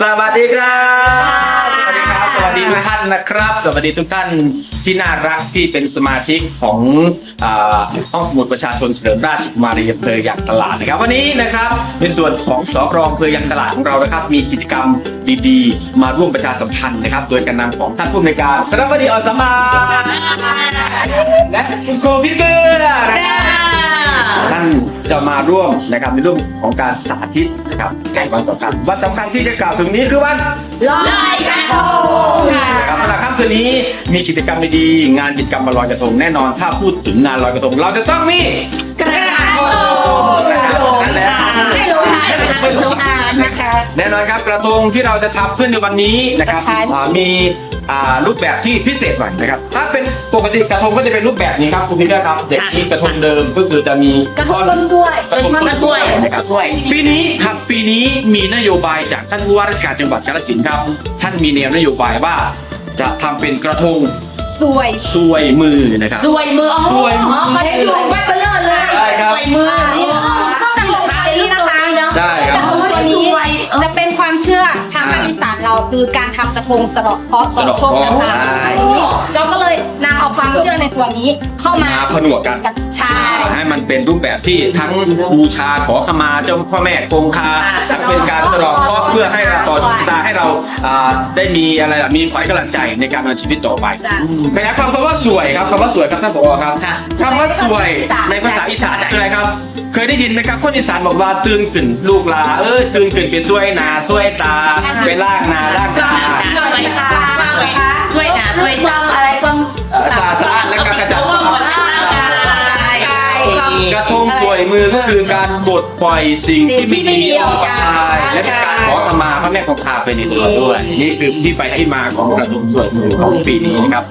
สวัสดีครับ สวัสดีครับ สวัสดีทุกท่านนะครับ สวัสดีทุกท่านที่น่ารักที่เป็นสมาชิกของอาห้องสมุดประชาชนเฉลิมราชกุมารีอำเภอยางตลาดนะครับ วันนี้นะครับในส่วนของสกรอำเภอยางตลาดของเรานะครับ มีกิจกรรมดีๆ มาร่วมประชาสัมพันธ์นะครับ โดยการนำของท่านผู้อำนวยการสารวัตรอสมาและคุณโคพิเกอร์นะครับท่าน จะมาร่วมนะครับในเรื่องของการสาธิตนะครับในวันสำคัญวันสำคัญที่จะกล่าวถึงนี้คือวันลอยกระทงค่ะนะครับสำหรับค่ำคืนนี้มีกิจกรรมดีๆงานกิจกรรมมาลอยกระทงแน่นอนถ้าพูดถึงงานลอยกระทง เราจะต้องมีกระทงนะครับนั่นแหละไม่รู้ค่ะไม่รู้อ่านนะคะแน่นอนครับกระทงที่เราจะทำขึ้นในวันนี้นะครับใช่อ่ามีอ่า รูปแบบที่พิเศษหน่อยนะครับ ถ้าเป็นปกติกระทงก็จะเป็นรูปแบบนี้ครับคุณพี่เจ้าครับเด็กนี้กระทงเดิมก็คือจะมีกระทงต้นกล้วยกระทงต้นกล้วยนะครับกล้วยปีนี้ครับปีนี้มีนโยบายจากท่านผู้ว่าราชการจังหวัดกาฬสินธุ์ครับ ท่านมีแนวนโยบายว่า จะทำเป็นกระทงสวยสวยมือนะครับสวยมืออ๋อสวยมือเขาได้สวยแว่นเบลอเลยใช่ครับสวยมือ เราคือการทำกระทงสะเดาะเคราะห์สะเดาะโชคชะตาใช่ เราก็เลยนำ เอาความเชื่อในตัวนี้เข้ามามาผนวกกันใช่ให้มันเป็นรูปแบบที่ทั้งบูชาขอขมาเจ้าพ่อแม่คงคาทั้งเป็นการสะเดอกเคราะห์เพื่อให้เราต่อชะตาให้เราอ่าได้มีอะไรล่ะมีขวัญกำลังใจในการดำเนินชีวิตต่อไปขยายความคำว่าสวยครับคำว่าสวยครับท่านผอครับคำว่าสวยในภาษาอีสานคืออะไรครับ เคยได้ยินไหมครับคนอีสานบอกว่าตื่นขึ้นลูกหลาเออตื่นขึ้นไปช่วยหนาช่วยตาไปล่างหนาล่างตา สวยตา กระทงสวยมือก็คือการปลดปล่อยสิ่งที่ไม่ดีออกจากและการขอขมาพระแม่คงคาไปในตัวด้วย นี่คือที่ไปที่มาของกระทงสวยมือของปีนี้นะครับ